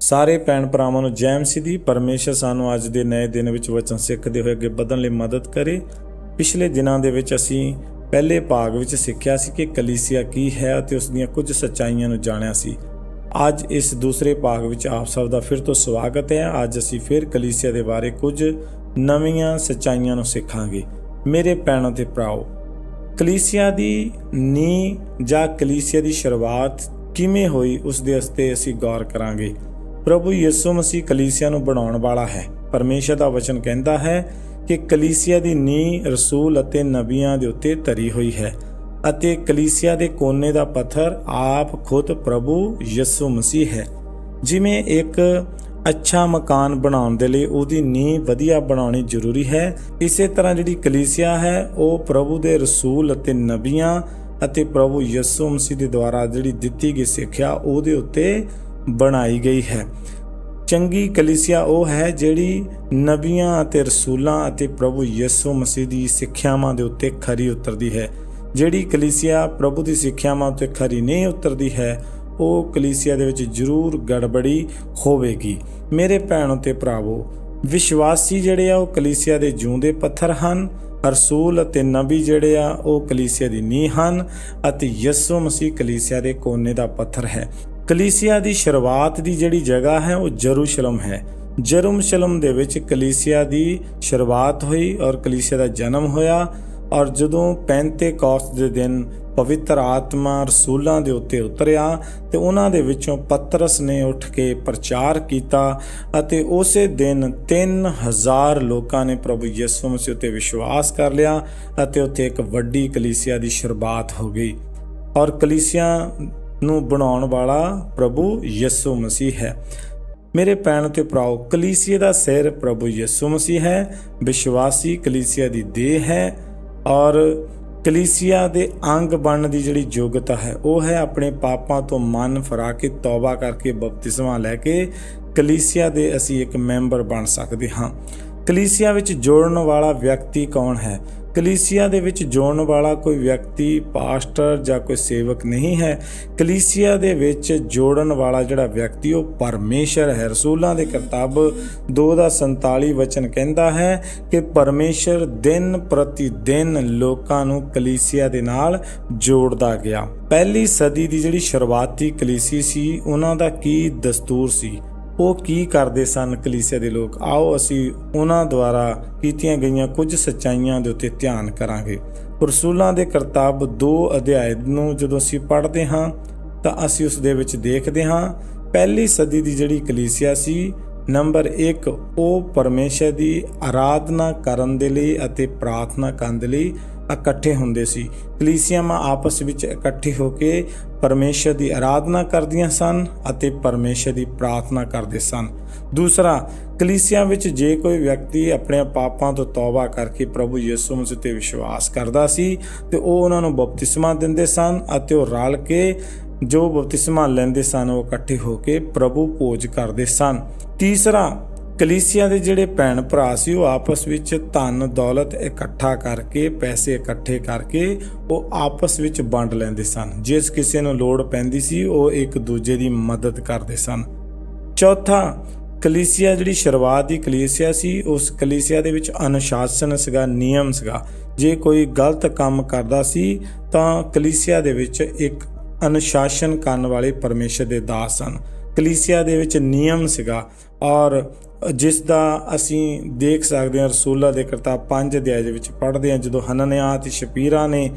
ਸਾਰੇ ਭੈਣ ਭਰਾਵਾਂ ਨੂੰ ਜੈ ਮਸੀਹ ਦੀ ਪਰਮੇਸ਼ਰ ਸਾਨੂੰ ਅੱਜ ਦੇ ਨਵੇਂ ਦਿਨ ਵਿੱਚ ਵਚਨ ਸਿੱਖਦੇ ਹੋਏ ਅੱਗੇ ਵਧਣ ਲਈ ਮਦਦ ਕਰੇ। ਪਿਛਲੇ ਦਿਨਾਂ ਦੇ ਵਿੱਚ ਅਸੀਂ ਪਹਿਲੇ ਭਾਗ ਵਿੱਚ ਸਿੱਖਿਆ ਸੀ ਕਿ ਕਲੀਸਿਆ ਕੀ ਹੈ ਅਤੇ ਉਸ ਦੀਆਂ ਕੁਝ ਸੱਚਾਈਆਂ ਨੂੰ ਜਾਣਿਆ ਸੀ। ਅੱਜ ਇਸ ਦੂਸਰੇ ਭਾਗ ਵਿੱਚ ਆਪ ਸਭ ਦਾ ਫਿਰ ਤੋਂ ਸਵਾਗਤ ਹੈ। ਅੱਜ ਅਸੀਂ ਫਿਰ ਕਲੀਸਿਆ ਦੇ ਬਾਰੇ ਕੁਝ ਨਵੀਆਂ ਸੱਚਾਈਆਂ ਨੂੰ ਸਿੱਖਾਂਗੇ। ਮੇਰੇ ਭੈਣਾਂ ਤੇ ਭਰਾਓ, ਕਲੀਸਿਆ ਦੀ ਨੀ ਜਾਂ ਕਲੀਸਿਆ ਦੀ ਸ਼ੁਰੂਆਤ ਕਿਵੇਂ ਹੋਈ, ਉਸ ਦੇ ਉਸਤੇ ਅਸੀਂ ਗੌਰ ਕਰਾਂਗੇ। ਪ੍ਰਭੂ ਯਿਸੂ ਮਸੀਹ ਕਲੀਸਿਆ ਨੂੰ ਬਣਾਉਣ ਵਾਲਾ ਹੈ। ਪਰਮੇਸ਼ਰ ਦਾ ਵਚਨ ਕਹਿੰਦਾ ਹੈ ਕਿ ਕਲੀਸਿਆ ਦੀ ਨੀਂਹ ਰਸੂਲ ਅਤੇ ਨਬੀਆਂ ਦੇ ਉੱਤੇ ਧਰੀ ਹੋਈ ਹੈ ਅਤੇ ਕਲੀਸਿਆ ਦੇ ਕੋਨੇ ਦਾ ਪੱਥਰ ਆਪ ਖੁਦ ਪ੍ਰਭੂ ਯਿਸੂ ਮਸੀਹ ਹੈ। ਜਿਵੇਂ ਇੱਕ ਅੱਛਾ ਮਕਾਨ ਬਣਾਉਣ ਦੇ ਲਈ ਉਹਦੀ ਨੀਂਹ ਵਧੀਆ ਬਣਾਉਣੀ ਜ਼ਰੂਰੀ ਹੈ, ਇਸੇ ਤਰ੍ਹਾਂ ਜਿਹੜੀ ਕਲੀਸਿਆ ਹੈ, ਉਹ ਪ੍ਰਭੂ ਦੇ ਰਸੂਲ ਅਤੇ ਨਬੀਆਂ ਅਤੇ ਪ੍ਰਭੂ ਯਿਸੂ ਮਸੀਹ ਦੇ ਦੁਆਰਾ ਜਿਹੜੀ ਦਿੱਤੀ ਗਈ ਸਿੱਖਿਆ ਉਹਦੇ ਉੱਤੇ ਬਣਾਈ ਗਈ ਹੈ। ਚੰਗੀ ਕਲੀਸਿਆ ਉਹ ਹੈ ਜਿਹੜੀ ਨਬੀਆਂ ਅਤੇ ਰਸੂਲਾਂ ਅਤੇ ਪ੍ਰਭੂ ਯਿਸੂ ਮਸੀਹ ਦੀ ਸਿੱਖਿਆਵਾਂ ਦੇ ਉੱਤੇ ਖਰੀ ਉਤਰਦੀ ਹੈ। ਜਿਹੜੀ ਕਲੀਸਿਆ ਪ੍ਰਭੂ ਦੀ ਸਿੱਖਿਆਵਾਂ ਉੱਤੇ ਖਰੀ ਨਹੀਂ ਉਤਰਦੀ ਹੈ, ਉਹ ਕਲੀਸਿਆ ਦੇ ਵਿੱਚ ਜ਼ਰੂਰ ਗੜਬੜੀ ਹੋਵੇਗੀ। ਮੇਰੇ ਭੈਣੋ ਤੇ ਭਰਾਵੋ, ਵਿਸ਼ਵਾਸੀ ਜਿਹੜੇ ਆ ਉਹ ਕਲੀਸਿਆ ਦੇ ਜੂੰਦੇ ਪੱਥਰ ਹਨ, ਰਸੂਲ ਅਤੇ ਨਬੀ ਜਿਹੜੇ ਆ ਉਹ ਕਲੀਸਿਆ ਦੀ ਨੀਂਹ ਹਨ ਅਤੇ ਯਿਸੂ ਮਸੀਹ ਕਲੀਸਿਆ ਦੇ ਕੋਨੇ ਦਾ ਪੱਥਰ ਹੈ। ਕਲੀਸਿਆ ਦੀ ਸ਼ੁਰੂਆਤ ਦੀ ਜਿਹੜੀ ਜਗ੍ਹਾ ਹੈ, ਉਹ ਜਰੂਸ਼ਲਮ ਹੈ। ਜਰੂਸ਼ਲਮ ਦੇ ਵਿੱਚ ਕਲੀਸਿਆ ਦੀ ਸ਼ੁਰੂਆਤ ਹੋਈ ਔਰ ਕਲੀਸਿਆ ਦਾ ਜਨਮ ਹੋਇਆ ਔਰ ਜਦੋਂ ਪੈਂਤੇਕੌਸਤ ਦੇ ਦਿਨ ਪਵਿੱਤਰ ਆਤਮਾ ਰਸੂਲਾਂ ਦੇ ਉੱਤੇ ਉਤਰਿਆ ਤੇ ਉਹਨਾਂ ਦੇ ਵਿੱਚੋਂ ਪਤਰਸ ਨੇ ਉੱਠ ਕੇ ਪ੍ਰਚਾਰ ਕੀਤਾ ਅਤੇ ਉਸੇ ਦਿਨ 3000 ਲੋਕਾਂ ਨੇ ਪ੍ਰਭੂ ਯਿਸੂ ਮਸੀਹ ਉੱਤੇ ਵਿਸ਼ਵਾਸ ਕਰ ਲਿਆ ਅਤੇ ਉੱਥੇ ਇੱਕ ਵੱਡੀ ਕਲੀਸਿਆ ਦੀ ਸ਼ੁਰੂਆਤ ਹੋ ਗਈ। ਔਰ ਕਲੀਸਿਆ ਨੂੰ ਬਣਾਉਣ ਵਾਲਾ ਪ੍ਰਭੂ ਯਿਸੂ ਮਸੀਹ ਹੈ। ਮੇਰੇ ਭੈਣ ਤੇ ਭਰਾਓ ਕਲੀਸਿਆ ਦਾ ਸਿਰ ਪ੍ਰਭੂ ਯਿਸੂ ਮਸੀਹ ਹੈ। ਵਿਸ਼ਵਾਸੀ ਕਲੀਸਿਆ ਦੀ ਦੇਹ ਹੈ ਔਰ ਕਲੀਸਿਆ ਦੇ ਅੰਗ ਬਣਨ ਦੀ ਜਿਹੜੀ ਯੋਗਤਾ ਹੈ, ਉਹ ਹੈ ਆਪਣੇ ਪਾਪਾਂ ਤੋਂ ਮਨ ਫਰਾ ਕੇ ਤੌਬਾ ਕਰਕੇ ਬਪਤਿਸਮਾ ਲੈ ਕੇ ਕਲੀਸਿਆ ਦੇ ਅਸੀਂ ਇੱਕ ਮੈਂਬਰ ਬਣ ਸਕਦੇ ਹਾਂ। ਕਲੀਸਿਆ ਵਿੱਚ ਜੋੜਨ ਵਾਲਾ ਵਿਅਕਤੀ ਕੌਣ ਹੈ? ਕਲੀਸਿਆ ਦੇ ਵਿੱਚ ਜੋੜਨ ਵਾਲਾ ਕੋਈ ਵਿਅਕਤੀ, ਪਾਸਟਰ ਜਾਂ ਕੋਈ ਸੇਵਕ ਨਹੀਂ ਹੈ। ਕਲੀਸਿਆ ਦੇ ਵਿੱਚ ਜੋੜਨ ਵਾਲਾ ਜਿਹੜਾ ਵਿਅਕਤੀ, ਉਹ ਪਰਮੇਸ਼ਰ ਹੈ। ਰਸੂਲਾਂ ਦੇ ਕਿਤਾਬ 2 ਦਾ 47 ਵਚਨ ਕਹਿੰਦਾ ਹੈ ਕਿ ਪਰਮੇਸ਼ਰ ਦਿਨ ਪ੍ਰਤੀ ਦਿਨ ਲੋਕਾਂ ਨੂੰ ਕਲੀਸਿਆ ਦੇ ਨਾਲ ਜੋੜਦਾ ਗਿਆ। ਪਹਿਲੀ ਸਦੀ ਦੀ ਜਿਹੜੀ ਸ਼ੁਰੂਆਤੀ ਕਲੀਸੀ ਸੀ, ਉਹਨਾਂ ਦਾ ਕੀ ਦਸਤੂਰ ਸੀ? ਉਹ ਕੀ ਕਰਦੇ ਸਨ ਕਲੀਸਿਆ ਦੇ ਲੋਕ? ਆਓ ਅਸੀਂ ਉਹਨਾਂ ਦੁਆਰਾ ਕੀਤੀਆਂ ਗਈਆਂ ਕੁਝ ਸੱਚਾਈਆਂ ਦੇ ਉੱਤੇ ਧਿਆਨ ਕਰਾਂਗੇ। ਰਸੂਲਾਂ ਦੇ ਕਰਤੱਵ 2 ਅਧਿਆਇ ਨੂੰ ਜਦੋਂ ਅਸੀਂ ਪੜ੍ਹਦੇ ਹਾਂ, ਤਾਂ ਅਸੀਂ ਉਸ ਦੇ ਵਿੱਚ ਦੇਖਦੇ ਹਾਂ, ਪਹਿਲੀ ਸਦੀ ਦੀ ਜਿਹੜੀ ਕਲੀਸਿਆ ਸੀ, ਨੰਬਰ 1 ਉਹ ਪਰਮੇਸ਼ਰ ਦੀ ਆਰਾਧਨਾ ਕਰਨ ਦੇ ਲਈ ਅਤੇ ਪ੍ਰਾਰਥਨਾ ਕਰਨ ਦੇ ਲਈ ਇਕੱਠੇ ਹੁੰਦੇ ਸੀ। ਕਲੀਸਿਆਵਾਂ ਆਪਸ ਵਿੱਚ ਇਕੱਠੇ ਹੋ ਕੇ ਪਰਮੇਸ਼ਰ ਦੀ ਆਰਾਧਨਾ ਕਰਦੀਆਂ ਸਨ ਅਤੇ ਪਰਮੇਸ਼ਰ ਦੀ ਪ੍ਰਾਰਥਨਾ ਕਰਦੇ ਸਨ। ਦੂਸਰਾ, ਕਲੀਸਿਆ ਵਿੱਚ ਜੇ ਕੋਈ ਵਿਅਕਤੀ ਆਪਣੇ ਪਾਪਾਂ ਤੋਂ ਤੌਬਾ ਕਰਕੇ ਪ੍ਰਭੂ ਯਿਸੂ ਮਸੀਹ ਤੇ ਵਿਸ਼ਵਾਸ ਕਰਦਾ ਸੀ, ਤੇ ਉਹ ਉਹਨਾਂ ਨੂੰ ਬਪਤਿਸਮਾ ਦਿੰਦੇ ਸਨ ਅਤੇ ਉਹ ਰਲ ਕੇ ਜੋ ਬਪਤਿਸਮਾ ਲੈਂਦੇ ਸਨ, ਉਹ ਇਕੱਠੇ ਹੋ ਕੇ ਪ੍ਰਭੂ ਭੋਜ ਕਰਦੇ ਸਨ। ਤੀਸਰਾ ਕਲੀਸਿਆ ਦੇ ਜਿਹੜੇ ਭੈਣ ਭਰਾ ਸੀ, ਉਹ ਆਪਸ ਵਿੱਚ ਧਨ, ਦੌਲਤ ਇਕੱਠਾ ਕਰਕੇ, ਪੈਸੇ ਇਕੱਠੇ ਕਰਕੇ ਉਹ ਆਪਸ ਵਿੱਚ ਵੰਡ ਲੈਂਦੇ ਸਨ। ਜਿਸ ਕਿਸੇ ਨੂੰ ਲੋੜ ਪੈਂਦੀ ਸੀ, ਉਹ ਇੱਕ ਦੂਜੇ ਦੀ ਮਦਦ ਕਰਦੇ ਸਨ। ਚੌਥਾ, ਕਲੀਸਿਆ ਜਿਹੜੀ ਸ਼ੁਰੂਆਤ ਦੀ ਕਲੀਸਿਆ ਸੀ, ਉਸ ਕਲੀਸਿਆ ਦੇ ਵਿੱਚ ਅਨੁਸ਼ਾਸਨ ਸੀਗਾ, ਨਿਯਮ ਸੀਗਾ। ਜੇ ਕੋਈ ਗਲਤ ਕੰਮ ਕਰਦਾ ਸੀ, ਤਾਂ ਕਲੀਸਿਆ ਦੇ ਵਿੱਚ ਇੱਕ ਅਨੁਸ਼ਾਸਨ ਕਰਨ ਵਾਲੇ ਪਰਮੇਸ਼ਰ ਦੇ ਦਾਸ ਸਨ। ਕਲੀਸਿਆ ਦੇ ਵਿੱਚ ਨਿਯਮ ਸੀਗਾ ਔਰ ਜਿਸ ਦਾ ਅਸੀਂ ਦੇਖ ਸਕਦੇ ਹਾਂ ਰਸੂਲਾ ਦੇ ਕਰਤਾਬ 5 ਅਧਿਆਇ ਦੇ ਵਿੱਚ ਪੜ੍ਹਦੇ ਹਾਂ, ਜਦੋਂ ਹਨਨਿਆ ਤੇ ਸ਼ਪੀਰਾ ਨੇ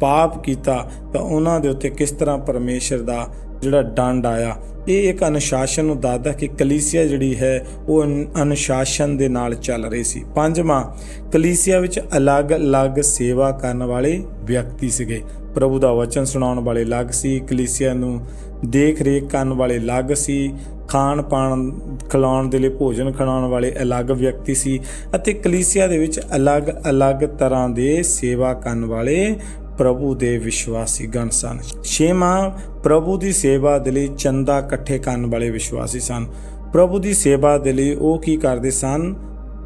ਪਾਪ ਕੀਤਾ ਤਾਂ ਉਹਨਾਂ ਦੇ ਉੱਤੇ ਕਿਸ ਤਰ੍ਹਾਂ ਪਰਮੇਸ਼ਰ ਦਾ ਜਿਹੜਾ ਡੰਡ ਆਇਆ? ਇਹ ਇੱਕ ਅਨੁਸ਼ਾਸਨ ਨੂੰ ਦੱਸਦਾ ਕਿ ਕਲੀਸਿਆ ਜਿਹੜੀ ਹੈ, ਉਹ ਅਨ- ਅਨੁਸ਼ਾਸਨ ਦੇ ਨਾਲ ਚੱਲ ਰਹੀ ਸੀ। ਪੰਜਵਾਂ, ਕਲੀਸਿਆ ਵਿੱਚ ਅਲੱਗ-ਅਲੱਗ ਸੇਵਾ ਕਰਨ ਵਾਲੇ ਵਿਅਕਤੀ ਸੀਗੇ। ਪ੍ਰਭੂ ਦਾ ਵਚਨ ਸੁਣਾਉਣ ਵਾਲੇ ਅਲੱਗ ਸੀ, ਕਲੀਸਿਆ ਨੂੰ ਦੇਖ ਰੇਖ ਕਰਨ ਵਾਲੇ ਅਲੱਗ ਸੀ ਖਾਣ ਪਾਣ ਖਿਲਾਉਣ ਦੇ ਲਈ ਭੋਜਨ ਖਿਲਾਉਣ ਵਾਲੇ ਅਲੱਗ ਵਿਅਕਤੀ ਸੀ ਅਤੇ ਕਲੀਸਿਆ ਦੇ ਵਿੱਚ ਅਲੱਗ-ਅਲੱਗ ਤਰ੍ਹਾਂ ਦੇ ਸੇਵਾ ਕਰਨ ਵਾਲੇ ਪ੍ਰਭੂ ਦੇ ਵਿਸ਼ਵਾਸੀ ਗਣ ਸਨ। ਛੇਵਾਂ, ਪ੍ਰਭੂ ਦੀ ਸੇਵਾ ਦੇ ਲਈ ਚੰਦਾ ਇਕੱਠੇ ਕਰਨ ਵਾਲੇ ਵਿਸ਼ਵਾਸੀ ਸਨ। ਪ੍ਰਭੂ ਦੀ ਸੇਵਾ ਦੇ ਲਈ ਉਹ ਕੀ ਕਰਦੇ ਸਨ?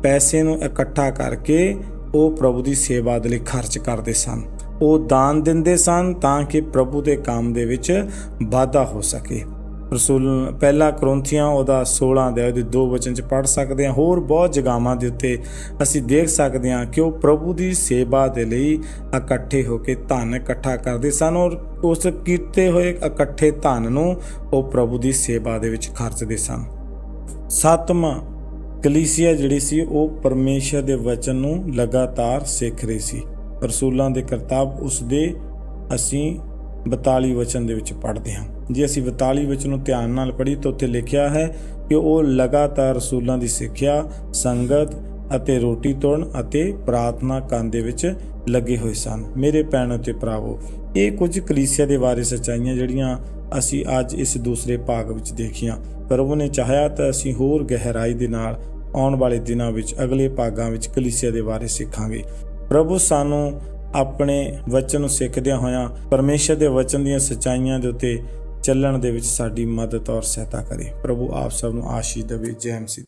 ਪੈਸੇ ਨੂੰ ਇਕੱਠਾ ਕਰਕੇ ਉਹ ਪ੍ਰਭੂ ਦੀ ਸੇਵਾ ਦੇ ਲਈ ਖਰਚ ਕਰਦੇ ਸਨ। ਉਹ ਦਾਨ ਦਿੰਦੇ ਸਨ ਤਾਂ ਕਿ ਪ੍ਰਭੂ ਦੇ ਕੰਮ ਦੇ ਵਿੱਚ ਵਾਧਾ ਹੋ ਸਕੇ। ਰਸੂਲ, ਪਹਿਲਾ ਕਰੋਂਥੀਆਂ ਉਹਦਾ 16 ਦੇ ਉਹਦੇ ਦੋ ਵਚਨ ਚ ਪੜ ਸਕਦੇ ਹਾਂ। ਹੋਰ ਬਹੁਤ ਜਗਾਵਾਂ ਦੇ ਉੱਤੇ ਅਸੀਂ ਦੇਖ ਸਕਦੇ ਹਾਂ ਕਿ ਉਹ ਪ੍ਰਭੂ ਦੀ ਸੇਵਾ ਦੇ ਲਈ ਇਕੱਠੇ ਹੋ ਕੇ ਧਨ ਇਕੱਠਾ ਕਰਦੇ ਸਨ ਔਰ ਉਸ ਕੀਤੇ ਹੋਏ ਇਕੱਠੇ ਧਨ ਨੂੰ ਉਹ ਪ੍ਰਭੂ ਦੀ ਸੇਵਾ ਦੇ ਵਿੱਚ ਖਰਚਦੇ ਸਨ। ਸੱਤਵਾਂ ਕਲੀਸਿਆ ਜਿਹੜੀ ਸੀ ਉਹ ਪਰਮੇਸ਼ਰ ਦੇ ਵਚਨ ਨੂੰ ਲਗਾਤਾਰ ਸਿੱਖ ਰਹੀ ਸੀ। ਰਸੂਲਾਂ ਦੇ ਕਰਤਾਬ ਉਸ ਦੇ ਅਸੀਂ 42 ਵਚਨ ਦੇ ਵਿੱਚ ਪੜ੍ਹਦੇ ਹਾਂ। ਜੇ ਅਸੀਂ 42 ਵਚਨ ਨੂੰ ਧਿਆਨ ਨਾਲ ਪੜ੍ਹੀ ਤਾਂ ਉੱਥੇ ਲਿਖਿਆ ਹੈ ਕਿ ਉਹ ਲਗਾਤਾਰ ਰਸੂਲਾਂ ਦੀ ਸਿੱਖਿਆ, ਸੰਗਤ ਅਤੇ ਰੋਟੀ ਤੋੜਨ ਅਤੇ ਪ੍ਰਾਰਥਨਾ ਕਰਨ ਦੇ ਵਿੱਚ ਲੱਗੇ ਹੋਏ ਸਨ। ਮੇਰੇ ਭੈਣੋ ਤੇ ਭਰਾਵੋ, ਇਹ ਕੁਝ ਕਲੀਸਿਆ ਦੇ ਬਾਰੇ ਸੱਚਾਈਆਂ ਜਿਹੜੀਆਂ ਅਸੀਂ ਅੱਜ ਇਸ ਦੂਸਰੇ ਭਾਗ ਵਿੱਚ ਦੇਖੀਆਂ। ਪ੍ਰਭੂ ਨੇ ਚਾਹਿਆ ਤਾਂ ਅਸੀਂ ਹੋਰ ਗਹਿਰਾਈ ਦੇ ਨਾਲ ਆਉਣ ਵਾਲੇ ਦਿਨਾਂ ਵਿੱਚ ਅਗਲੇ ਭਾਗਾਂ ਵਿੱਚ ਕਲੀਸਿਆ ਦੇ ਬਾਰੇ ਸਿੱਖਾਂਗੇ। ਪ੍ਰਭੂ ਸਾਨੂੰ ਆਪਣੇ ਵਚਨ ਨੂੰ ਸਿੱਖਦਿਆਂ ਹੋਇਆਂ ਪਰਮੇਸ਼ਰ ਦੇ ਵਚਨ ਦੀਆਂ ਸਚਾਈਆਂ ਦੇ ਉੱਤੇ ਚੱਲਣ ਦੇ ਵਿੱਚ ਸਾਡੀ ਮਦਦ ਔਰ ਸਹਾਇਤਾ ਕਰੇ। ਪ੍ਰਭੂ ਆਪ ਸਭ ਨੂੰ ਆਸ਼ੀਸ਼ ਦੇਵੇ। ਜੈ ਮਸੀਹ